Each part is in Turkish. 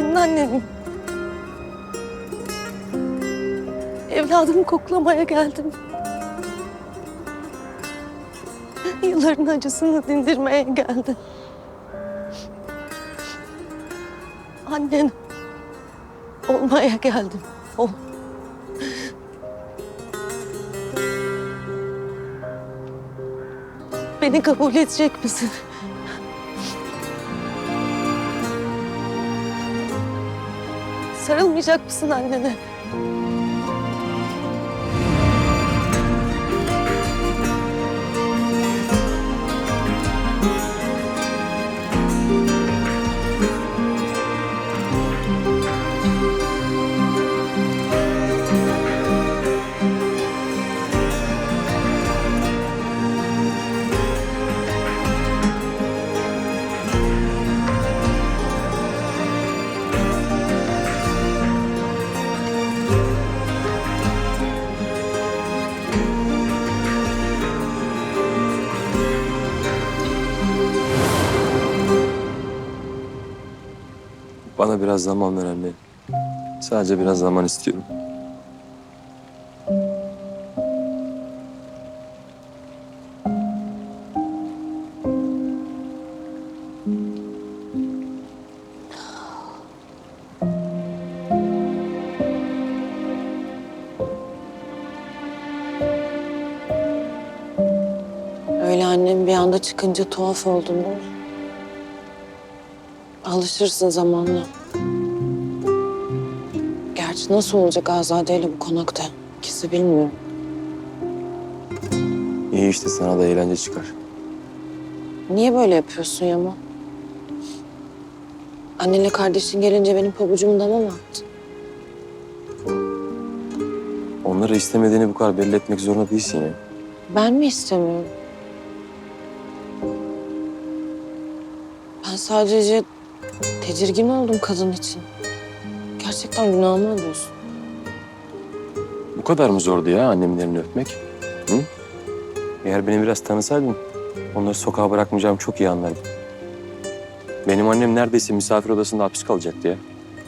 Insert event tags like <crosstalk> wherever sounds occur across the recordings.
senin annenim. Evladımı koklamaya geldim. Yılların acısını dindirmeye geldim. Annen olmaya geldim. Ol. Beni kabul edecek misin? Sarılmayacak mısın annene? Biraz zaman ver anne. Sadece biraz zaman istiyorum. Öyle annem bir anda çıkınca tuhaf oldum değil mi? Alışırsın zamanla. Nasıl olacak Azade ile bu konakta? İkisi bilmiyor. İyi işte sana da eğlence çıkar. Niye böyle yapıyorsun Yaman? Annenle kardeşin gelince benim pabucumu dama mı attın? Onları istemediğini bu kadar belli etmek zorunda değilsin ya. Ben mi istemiyorum? Ben sadece tedirgin oldum kadın için. Gerçekten günahımı alıyorsun. Bu kadar mı zordu ya annemin elini öpmek? Hı? Eğer beni biraz tanısaydın onları sokağa bırakmayacağımı çok iyi anlardın. Benim annem neredeyse misafir odasında hapis kalacaktı ya.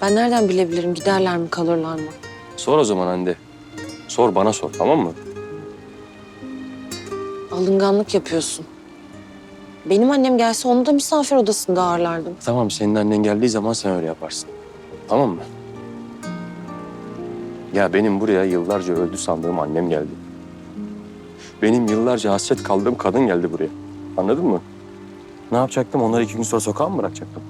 Ben nereden bilebilirim giderler mi kalırlar mı? Sor o zaman Hande. Sor bana sor tamam mı? Alınganlık yapıyorsun. Benim annem gelse onu da misafir odasında ağırlardım. Tamam senin annen geldiği zaman sen öyle yaparsın. Tamam mı? Ya benim buraya yıllarca öldü sandığım annem geldi. Benim yıllarca hasret kaldığım kadın geldi buraya. Anladın mı? Ne yapacaktım? Onları iki gün sonra sokağa mı bırakacaktım?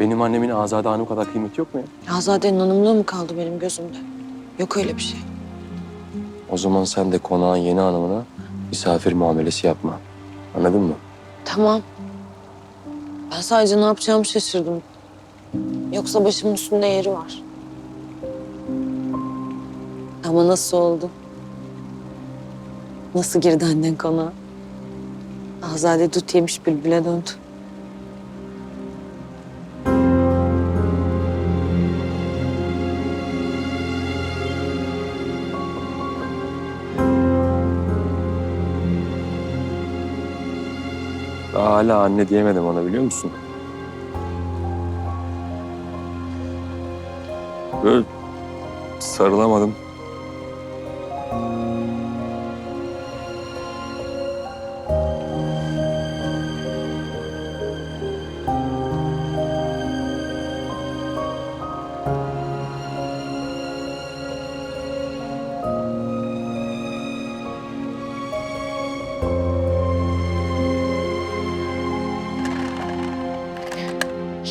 Benim annemin Azade Hanım kadar kıymeti yok mu ya? Azade'nin hanımlığı mı kaldı benim gözümde? Yok öyle bir şey. O zaman sen de konağın yeni hanımına misafir muamelesi yapma. Anladın mı? Tamam. Ben sadece ne yapacağımı şaşırdım. Yoksa başımın üstünde yeri var. Ama nasıl oldu? Nasıl girdi annen konağa? Azade dut yemiş bülbüle döndü. Daha hala anne diyemedim ona biliyor musun? Böyle sarılamadım.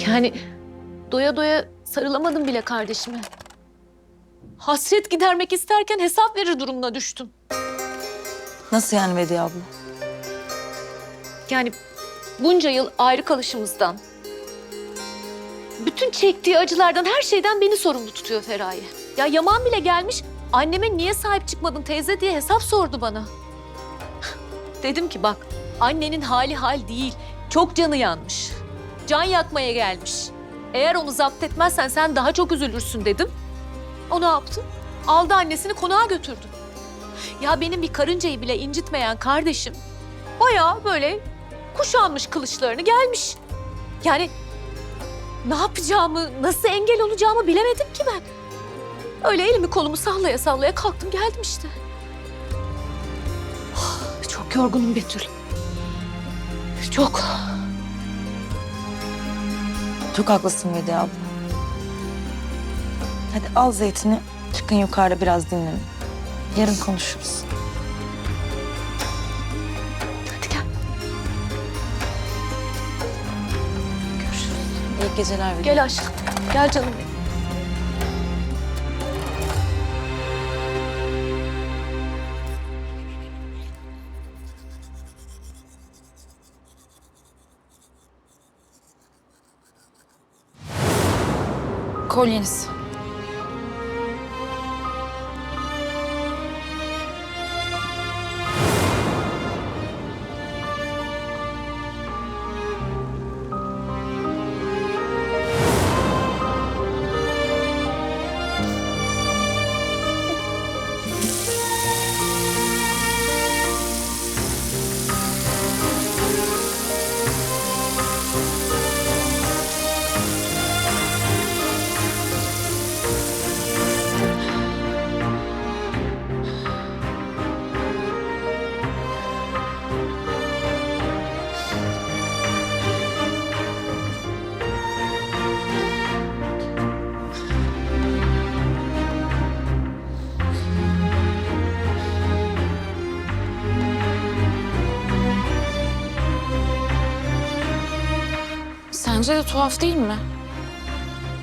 Yani doya doya sarılamadım bile kardeşime. Hasret gidermek isterken hesap verir durumuna düştüm. Nasıl yani Vediye abla? Yani bunca yıl ayrı kalışımızdan, bütün çektiği acılardan, her şeyden beni sorumlu tutuyor Feraye. Ya Yaman bile gelmiş, anneme niye sahip çıkmadın teyze diye hesap sordu bana. Dedim ki bak, annenin hali hal değil, çok canı yanmış. Can yakmaya gelmiş. Eğer onu zapt etmezsen sen daha çok üzülürsün dedim. O ne yaptı? Aldı annesini konağa götürdü. Ya benim bir karıncayı bile incitmeyen kardeşim bayağı böyle kuşanmış kılıçlarını gelmiş. Yani ne yapacağımı, nasıl engel olacağımı bilemedim ki ben. Öyle elimi kolumu sallaya sallaya kalktım geldim işte. Oh, Çok yorgunum Betül. Çok. Çok haklısın Vedi abla. Hadi al zeytini. Çıkın yukarıda biraz dinlenin. Yarın konuşuruz. Hadi gel. Görüşürüz. İyi geceler Vedi. Gel aşkım. Gel canım benim. Kolyeniz. Sence de tuhaf değil mi?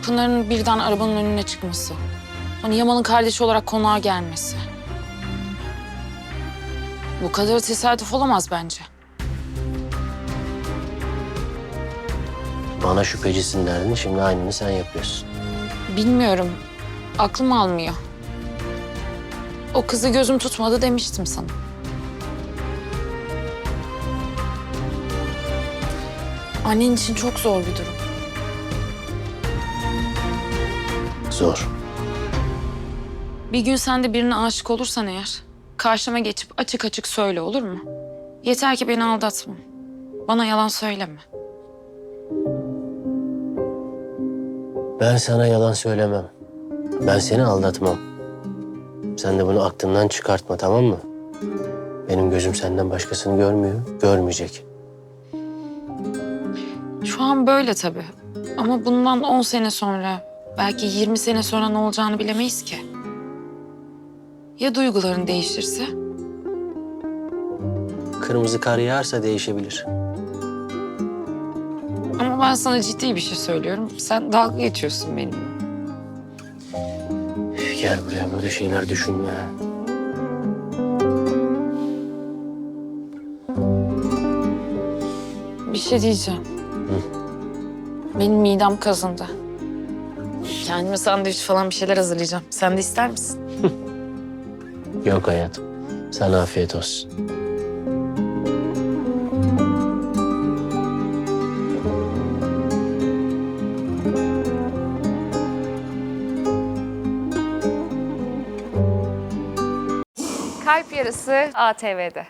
Pınar'ın birden arabanın önüne çıkması. Hani Yaman'ın kardeşi olarak konağa gelmesi. Bu kadar tesadüf olamaz bence. Bana şüphecisin derdin, şimdi aynını sen yapıyorsun. Bilmiyorum. Aklım almıyor. O kızı gözüm tutmadı demiştim sana. Annen için çok zor bir durum. Zor. Bir gün sen de birine aşık olursan eğer, karşıma geçip açık açık söyle olur mu? Yeter ki beni aldatma. Bana yalan söyleme. Ben sana yalan söylemem. Ben seni aldatmam. Sen de bunu aklından çıkartma, tamam mı? Benim gözüm senden başkasını görmüyor, görmeyecek. Şu an böyle tabii. Ama bundan 10 sene sonra, belki 20 sene sonra ne olacağını bilemeyiz ki. Ya duyguların değişirse? Kırmızı kar yağarsa değişebilir. Ama ben sana ciddi bir şey söylüyorum. Sen dalga geçiyorsun benimle. Gel buraya böyle şeyler düşünme. Bir şey diyeceğim. Benim midem kazındı. Kendime sandviç falan bir şeyler hazırlayacağım. Sen de ister misin? <laughs> Yok hayatım. Sana afiyet olsun. Kalp Yarısı ATV'de.